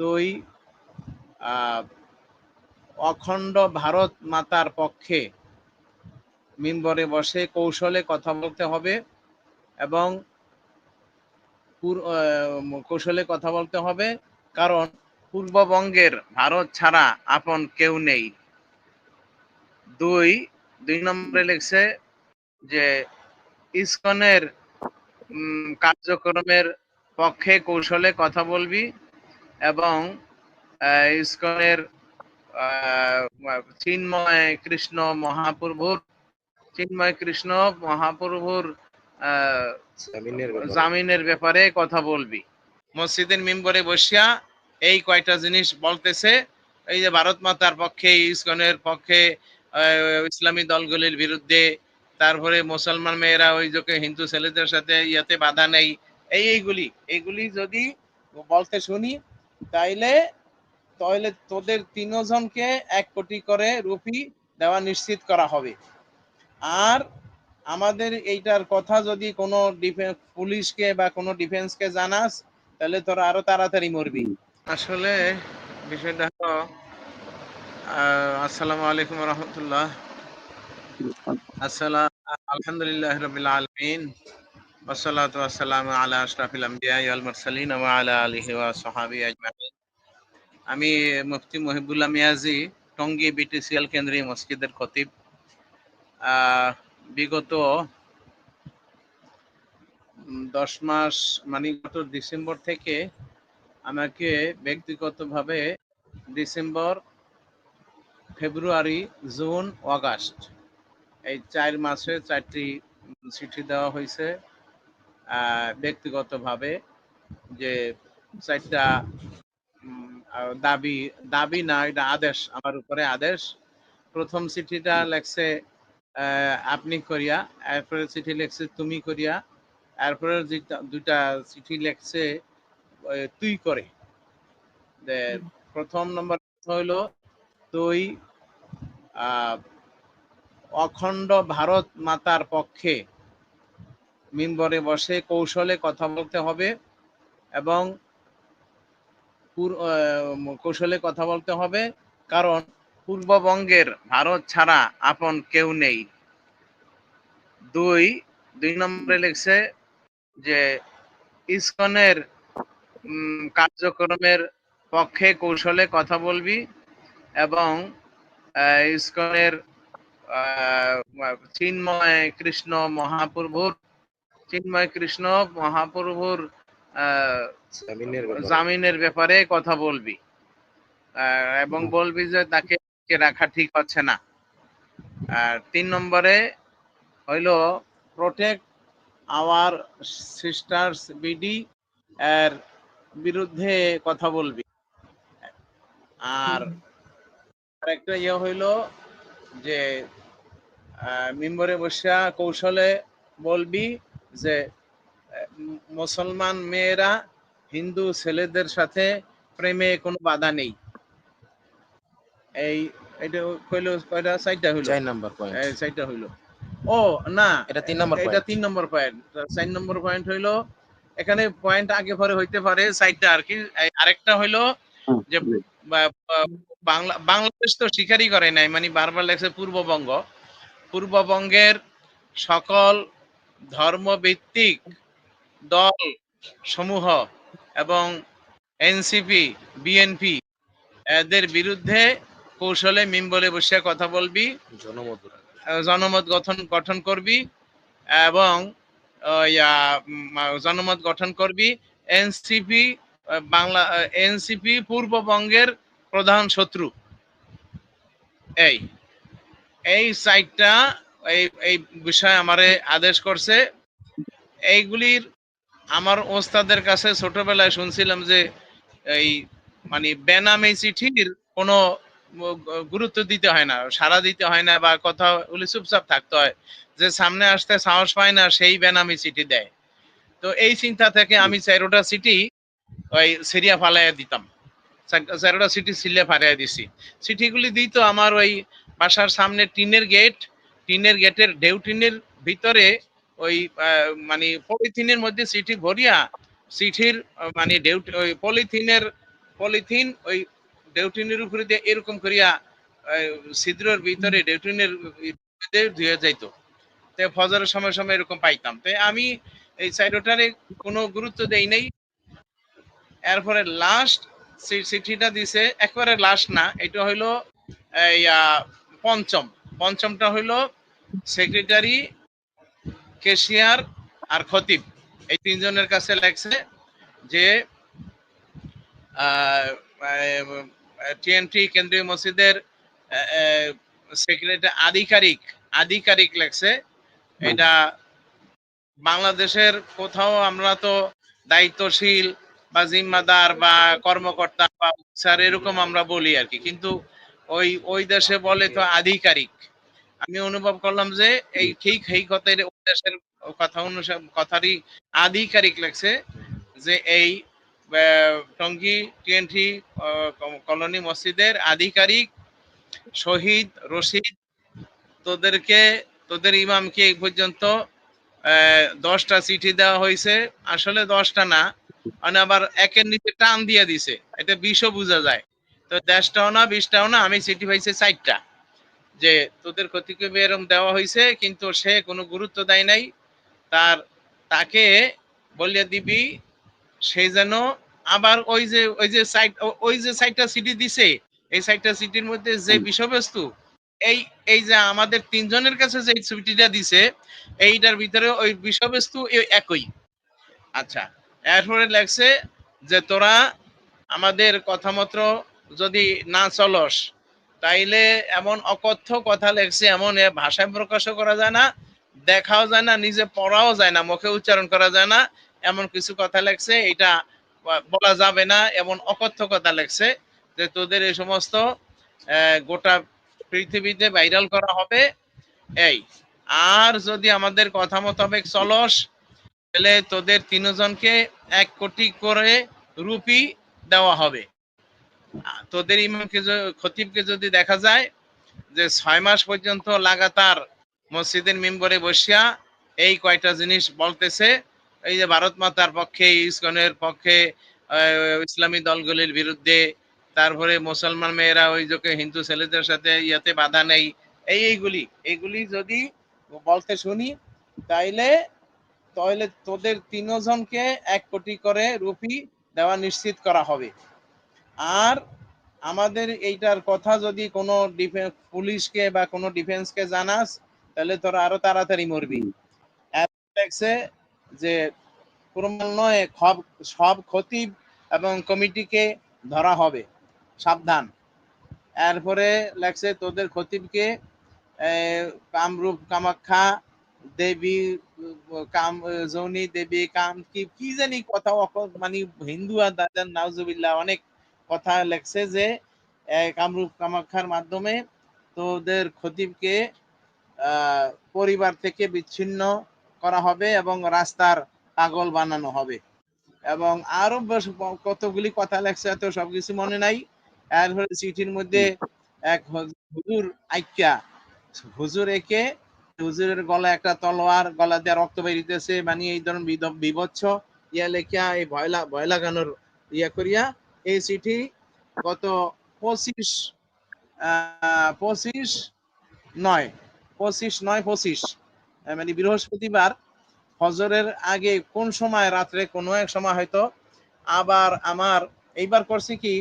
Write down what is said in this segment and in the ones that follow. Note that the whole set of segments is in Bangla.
তুই অখণ্ড ভারত মাতার পক্ষে মিম্বরে বসে কৌশলে কথা বলতে হবে এবং কৌশলে কথা বলতে হবে। কারণ পূর্ববঙ্গের ভারত ছাড়া আপন কেউ নেই। দুই দুই নম্বরে লিখছে যে ইসকনের কার্যক্রমের পক্ষে কৌশলে কথা বলবি। এবং ইসকনের চিন্ময় কৃষ্ণ মহাপ্রভুর চিন্ময় কৃষ্ণ মহাপ্রভুর জামিনের ব্যাপারে। কথা বলবি। মসজিদের মেম্বরে বসিয়া এই কয়টা জিনিস বলতেছে এই যে ভারত মাতার পক্ষে ইসকনের পক্ষে ইসলামী দলগুলির বিরুদ্ধে তারপরে মুসলমান মেয়েরা ওই যে হিন্দু ছেলেদের সাথে ইয়াতে বাধা নেই এই এইগুলি। এইগুলি যদি বলতে শুনি তাইলে তাহলে তোদের তিনজনকে এক কোটি করে রুপি দেওয়া নিশ্চিত করা হবে। আর আমাদের এইটার কথা যদি কোনো ডিফেন্স পুলিশকে বা কোনো ডিফেন্সকে জানাস তাহলে তোরা আরও তাড়াতাড়ি মরবি। আসলে বিষয়টা হলো আসসালামু আলাইকুম রহমতুল্লাহ। আসসালাম আলহামদুলিল্লাহ রবিল আলমিন। والصلاة والسلام على أشرف الأنبياء والمرسلين وعلى آله وصحبه أجمعين আমি মুফতি মহিবুল্লাহ মিয়াজি টঙ্গী বিটিসিএল কেন্দ্রীয় মসজিদের খতিব আহ, বিগত উম, দশ মাস মানে গত ডিসেম্বর থেকে আমাকে ব্যক্তিগতভাবে ডিসেম্বর ফেব্রুয়ারি জুন অগাস্ট এই চার মাসে চারটি চিঠি দেওয়া হয়েছে আহ, ব্যক্তিগতভাবে যে চারটা দাবি দাবি না, এটা আদেশ, আমার উপরে আদেশ। প্রথম চিঠিটা লেখছে আপনি করিয়া, এরপরে চিঠি লেখছে, তুমি করিয়া, এরপরে দুইটা চিঠি লেখছে তুই করে। প্রথম নম্বর হইল, তুই অখণ্ড ভারত মাতার পক্ষে মিম্বরে বসে কৌশলে কথা বলতে হবে এবং কৌশলে কথা বলতে হবে, কারণ পূর্ববঙ্গের ভারত ছাড়া আপন কেউ নেই। দুই দুই নম্বরে লিখছে যে, ইসকনের কার্যক্রমের পক্ষে কৌশলে কথা বলবি এবং ইসকনের চিন্ময় কৃষ্ণ মহাপ্রভুর চিন্ময় কৃষ্ণ মহাপ্রভুর জামিনের ব্যাপারে। কথা বলবি। এবং বলবি যে তাকে রাখা ঠিক হচ্ছে না। আর তিন নম্বরে হইল প্রোটেক্ট আওয়ার সিস্টার্স বিডি এর বিরুদ্ধে কথা বলবি। আর একটা ইয়ে হইল যে মেম্বরে বসা কৌশলে বলবি যে মুসলমান মেয়েরা হিন্দু ছেলেদের সাথে প্রেমে কোনো বাধা নেই। এই এটা কইলো কয়টা? হইল। চার নাম্বার পয়েন্ট এই সাইডটা হইল। ও না এটা তিন নাম্বার এটা তিন নম্বর পয়েন্ট চার নম্বর পয়েন্ট হইল এখানে পয়েন্ট আগে পরে হইতে পারে সাইডটা আর কি। আরেকটা হইল যে বাংলা বাংলাদেশ তো স্বীকারই করে নাই মানে বারবার লেগছে পূর্ববঙ্গ। পূর্ববঙ্গের সকল ধর্মভিত্তিক দল সমূহ এবং এনসিপি বিএনপি এদের বিরুদ্ধে কৌশলে মিম্বলে বসে কথা বলবি জনমত জনমত গঠন গঠন করবি এবং জনমত গঠন করবি এনসিপি বাংলা এনসিপি পূর্ববঙ্গের প্রধান শত্রু। এই এই সাইটটা এই এই বিষয়ে আমারে আদেশ করছে। এইগুলির আমার ওস্তাদের কাছে ছোটবেলায় শুনছিলাম যে এই মানে বেনামি চিঠির কোনো গুরুত্ব দিতে হয় না সারা দিতে হয় না বা কথা বলে চুপচাপ থাকতে হয়, যে সামনে আসতে সাহস পায় না, সেই বেনামি চিঠি দেয়। তো এই চিন্তা থেকে আমি চারোটা চিঠি ওই সিরিয়া ফালাইয়া দিতাম। চার- চারোটা চিঠি সিলে ফালাইয়া দিছি। চিঠিগুলি দিত আমার ওই বাসার সামনে টিনের গেট টিনের গেটের ঢেউ টিনের ভিতরে ওই মানে পলিথিনের মধ্যে চিঠি ভরিয়া চিঠির মানে ঢেউ ওই পলিথিনের, পলিথিন ওই ডেউটিনের উপরে দিয়ে এরকম করিয়া ছিদ্রর ভিতরে ডেউটিনের ধুয়ে যাইতো। তো ফজরের সময় সময় এরকম পাইতাম। তো আমি এই সাইডোটারে কোনো গুরুত্ব দেই নাই। এরপরে লাস্ট চিঠিটা দিছে, একবারে লাস্ট না, এটা হইল এই পঞ্চম। পঞ্চমটা হইল সেক্রেটারি, কেশিয়ার আর খতিব। এই তিনজনের কাছে লেখছে যে টিএনটি, কেন্দ্রীয় মসজিদের সেক্রেটারি, আধিকারিক আধিকারিক লেখছে। এটা বাংলাদেশের কোথাও আমরা তো দায়িত্বশীল বা জিম্মাদার বা কর্মকর্তা বা স্যার এরকম আমরা বলি আর কি। কিন্তু ওই ওই দেশে বলে তো আধিকারিক। আমি অনুভব করলাম যে এই ঠিক এই কথার দেশের কথা অনুসার কথারই আধিকারিক লেখছে যে এই টঙ্গী টিএনটি কলোনি মসজিদের আধিকারিক শহীদ রশিদ তোদেরকে তোদের ইমামকে এই পর্যন্ত আহ, দশটা চিঠি দেওয়া হয়েছে। আসলে দশটা না মানে আবার একের নিচে টান দিয়ে দিছে। এটা বিশও বোঝা যায়। তো দেশটাও না বিশটাও না আমি চিঠি পাইছি চারটা। যে তোদের ক্ষতিকে এরম দেওয়া হয়েছে কিন্তু সে কোনো গুরুত্ব দেয় নাই। তার, তাকে বলিয়া দিবি, সে যেন আবার ওই যে ওই যে সাইট ওই যে সাইটটা সিটি দিছে, এই সাইটটা সিটির মধ্যে যে বিষয়বস্তু, এই এই যে আমাদের তিনজনের কাছে যে ছবিটিটা দিছে, এইটার ভিতরে ওই বিষয়বস্তু একই। আচ্ছা এরপরে লেখছে যে তোরা আমাদের কথা মতো যদি না চলস তাইলে এমন অকথ্য কথা লেখছে, এমন ভাষায় প্রকাশও করা যায় না, দেখাও যায় না, নিজে পড়াও যায় না, মুখে উচ্চারণ করা যায় না, এমন কিছু কথা লেখছে এটা বলা যাবে না, এমন অকথ্য কথা লেখছে যে তোদের এই সমস্ত গোটা পৃথিবীতে ভাইরাল করা হবে। এই, আর যদি আমাদের কথা মোতাবেক চলস, তাহলে তোদের তিনজনকে এক কোটি করে রুপি দেওয়া হবে। তোদের ইমামকে খতিবকে যদি দেখা যায় যে ছয় মাস পর্যন্ত লাগাতার মসজিদের মেম্বরে বসিয়া এই কয়টা জিনিস বলতেছে, এই যে ভারত মাতার পক্ষে ইসকনের পক্ষে ইসলামী দলগুলির বিরুদ্ধে, তারপরে মুসলমান মেয়েরা ওই যে হিন্দু ছেলেদের সাথে ইয়াতে বাধা নেই, এই এইগুলি এইগুলি যদি বলতে শুনি, তাইলে তাহলে তোদের তিনজনকে এক কোটি করে রুপি দেওয়া নিশ্চিত করা হবে। আর আমাদের এইটার কথা যদি কোনো ডিফেন্স পুলিশকে বা কোনো ডিফেন্সকে জানাস, তাহলে তোরা আরও তাড়াতাড়ি মরবি। লেখছে যে ক্রমান্বয়ে সব সব খতিব এবং কমিটিকে ধরা হবে। সাবধান। এরপরে লেখছে, তোদের খতিবকে কামরূপ, কামাখ্যা, দেবী, কাম, জৌনি দেবী, কাম, কি কি জানি কথা মানে হিন্দু আর দাদার নাউজুবিল্লাহ, অনেক কথা লেখছে যে কামরূপ কামাখ্যার মাধ্যমে তোদের খতিবকে পরিবার থেকে বিচ্ছিন্ন করা হবে এবং রাস্তার পাগল বানানো হবে। এবং আরও কতগুলি কথা লেখছে তো সবকিছু মনে নাই। এরপরে চিঠির মধ্যে এক হুজুর আইক্যা, হুজুর একে, হুজুরের গলায় একটা তলোয়ার, গলা দিয়ে রক্ত বেরিতেছে মানে এই ধরনের বিভৎস। ইয়া লেখিয়া এই ভয় লা- ভয় লাগানোর ইয়া করিয়া এই চিঠি গত পঁচিশ পঁচিশ নয় পঁচিশ নয় পঁচিশ মানে বৃহস্পতিবার হজরের আগে কোন সময় রাত্রে কোনো এক সময় হয়তো আবার আমার এইবার করছি কি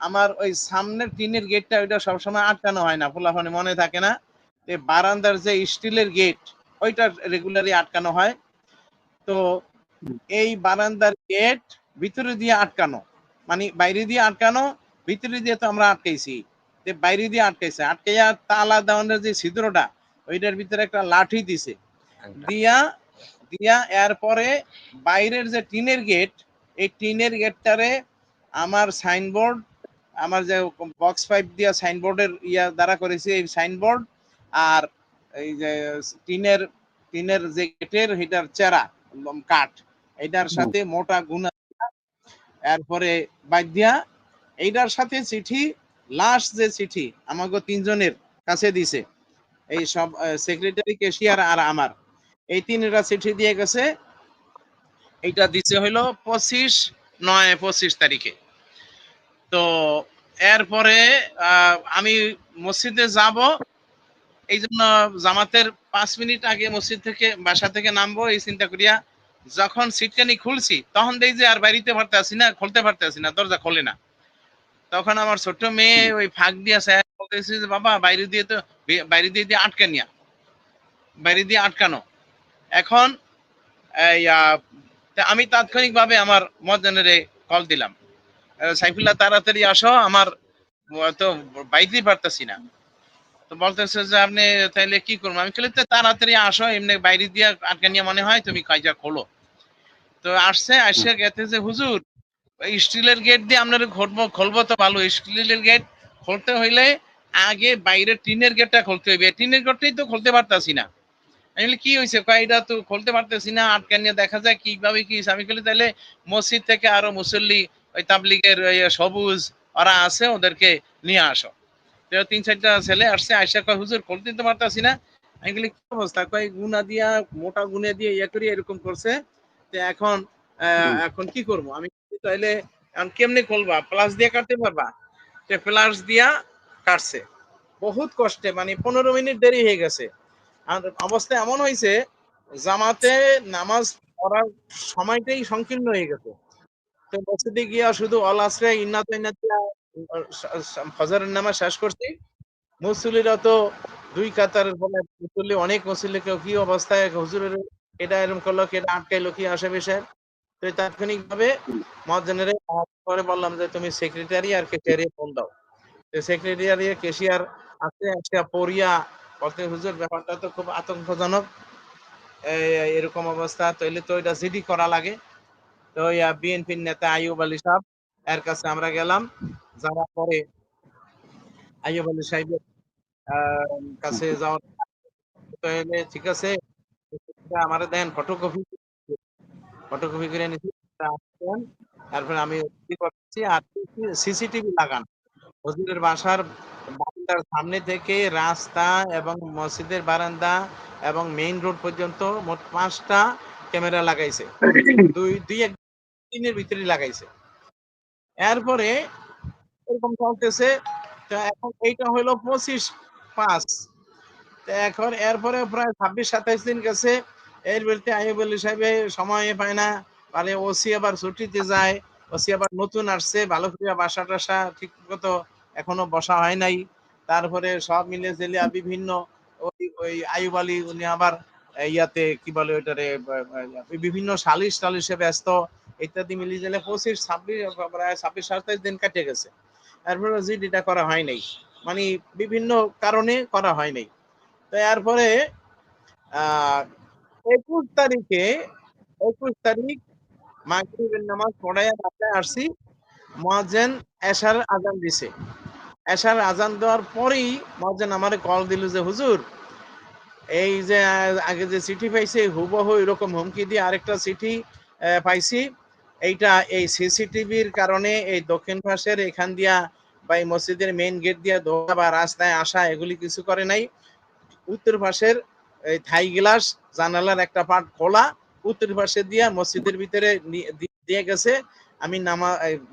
আমার ওই সামনের টিনের গেটটা ওইটা সবসময় আটকানো হয় না ফোলাফানি মনে থাকে না তো বারান্দার যে স্টিলের গেট ওইটা রেগুলারই আটকানো হয়। তো এই বারান্দার গেট ভিতরে দিয়ে আটকানো। মানে বাইরে দিয়ে আটকানো ভিতরে দিয়ে তো আমরা আটকাইছি বাইরে দিয়ে আটকাইছে আটকাইয়া তালা দেওয়ানোর যে ছিদ্রটা ওইটার ভিতরে একটা লাঠি দিছে। দিয়া দিয়া এরপরে বাইরের যে টিনের গেট এই টিনের গেটটারে আমার সাইনবোর্ড আমার যে বক্স পাইপ দিয়া সাইনবোর্ডের ইয়া দ্বারা করেছি এই সাইনবোর্ড আর এই যে টিনের টিনের যে গেটের এটার চেরা কাঠ এটার সাথে মোটা গুণা এরপরে বাদ্যা এইটার সাথে চিঠি লাস্ট যে চিঠি আমাকে তিনজনের কাছে দিছে, এই সব সেক্রেটারি কেশিয়ার আর আমার, এই তিনটা চিঠি দিয়ে গেছে। এইটা দিছে হইল পঁচিশ নয়, পঁচিশ তারিখে। তো এরপরে আমি মসজিদে যাব এই জন্য জামাতের পাঁচ মিনিট আগে মসজিদ থেকে, বাসা থেকে নামবো, এই চিন্তা করিয়া যখন সিটকানি খুলছি তখন দেখি যে আর বাড়িতে পারতে আসি না খুলতে পারতে আসি না দরজা খোলে না। তখন আমার ছোট্ট মেয়ে ওই ফাঁক দিয়া স্যার বলতেছে যে বাবা বাইরে দিয়ে তো বাইরে দিয়ে দিয়ে আটকে নিয়া। বাইরে দিয়ে আটকানো। এখন আমি তাৎক্ষণিকভাবে আমার মজানেরে কল দিলাম। সাইফুল্লাহ তাড়াতাড়ি আসো আমার তো বাইতেই পারতেছি না। তো বলতেছে যে আপনি তাইলে কি করব? আমি "তো তাড়াতাড়ি আসো এমনি বাইরে দিয়ে আটকে নিয়ে মনে হয় তুমি কাজটা খোলো। তো আসছে আসে গেছে যে হুজুর স্টিলের গেট দিয়ে আপনার ঘটবো খুলবো তো ভালো। স্টিলের গেট খুলতে হইলে আগে বাইরের টিনের গেটটা খুলতে হইবে। টিনের গেটটাই তো খুলতে পারতাছি না। আমি বলি, কি হয়েছে কয়টা তো খুলতে পারতেছি না। আটকে নিয়ে দেখা যায় কীভাবে কি হয়েছে?" আমি বলি তাহলে মসজিদ থেকে আরও মুসল্লি ওই তাবলিগের সবুজ ওরা আছে ওদেরকে নিয়ে আসো। তিন চারটা ছেলে আসছে আয়সা কয় হুজুর খুলতে তো পারতাছি না? আমি বলি কি অবস্থা? কয় গুনা দিয়া মোটা গুনে দিয়ে ইয়ে করি এরকম করছে। তো এখন এখন কি করব? আমি তাইলে এখন কেমনে খুলবা প্লাস দিয়ে কাটতে পারবা? সে প্লাস দিয়া কাটছে। বহুত কষ্টে মানে পনেরো মিনিট দেরি হয়ে গেছে। আর অবস্থা এমন হয়েছে জামাতে নামাজ পড়ার সময়টাই সংকীর্ণ হয়ে গেছে। তো মসজিদে গিয়া শুধু অল আসরে ইন্নাত ইন্নাত দিয়া, আহ, স- স- ফজরের নামাজ শেষ করছি। মুসল্লিরা তো দুই কাতারের ফলে মুসল্লি, অনেক কেউ কি অবস্থায় হুজুরের এটা এরকম করল কেটা আটকাইলো কি আসে বিষয় তো তাৎক্ষণিক ভাবে মহাজনের পরে বললাম যে, তুমি সেক্রেটারি আর কেশিয়ারি ফোন দাও। সেক্রেটারি কেশিয়ার আছে একটা পড়িয়া বলতে হুজুর, ব্যাপারটা তো খুব আতঙ্কজনক। এরকম অবস্থা, তাইলে তো এটা জিডি করা লাগে। তো বিএনপির নেতা আইয়ুব আলী সাহেব, এর কাছে আমরা গেলাম। যাওয়ার পরে আইয়ুব আলী সাহেবের কাছে যাওয়ার তাহলে ঠিক আছে আমার দেন ফটোকপি ফটোকপি করে নিচ্ছি তারপরে আমি কি করছি আর সিসিটিভি লাগান। হুজুরের বাসার বারান্দার সামনে থেকে রাস্তা এবং মসজিদের বারান্দা এবং মেইন রোড পর্যন্ত মোট পাঁচটা ক্যামেরা লাগাইছে। দুই দুই এক দিনের ভিতরে লাগাইছে। এরপরে এরকম চলতেছে। তো এখন এইটা হলো পঁচিশ পাঁচ। তো এখন এরপরে প্রায় ছাব্বিশ, সাতাইশ দিন গেছে। এর আইব আলী সময় পায় না। ওসি আবার ছুটিতে যায়। ওসি আবার নতুন আসছে। ভালো করে বাসা টাসা ঠিক মতো এখনও বসা হয় নাই। তারপরে সব মিলে জেলিয়া বিভিন্ন ওই ওই আইব আলী উনি আবার ইয়াতে, কি বলে ওইটারে বিভিন্ন সালিশ টালিশে ব্যস্ত। ইত্যাদি মিলিয়ে গেলে পঁচিশ, ছাব্বিশ, প্রায় ছাব্বিশ, সাতাইশ দিন কেটে গেছে। এরপরে জিডিটা করা হয় নাই। মানে বিভিন্ন কারণে করা হয় নাই। তো এরপরে একুশ তারিখে, একুশ তারিখ মাগরিবের নামাজ পড়াইয়া বাসায় আসছি। মুয়াজ্জিন এশার আজান দিছে। এশার আজান দেওয়ার পরেই মুয়াজ্জিন আমারে কল দিল যে, হুজুর, এই যে, আগে যে চিঠি পাইছে, হুবহু এরকম হুমকি দিয়ে আরেকটা চিঠি পাইছি। এইটা এই সিসিটিভির কারণে এই দক্ষিণ পাশের এখান দিয়া বা এই মসজিদের মেইন গেট দিয়া ধোয়া বা রাস্তায় আসা, এগুলি কিছু করে নাই। উত্তর পাশের এই থাই গ্লাস জানালার একটা পার্ট খোলা, উত্তর পাশে দিয়া মসজিদের ভিতরে দিয়ে গেছে। আমি নামা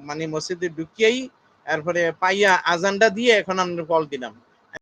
মানে মসজিদে ঢুকিয়েই, এরপরে পাইয়া আজানটা দিয়ে এখন আমরা কল দিলাম।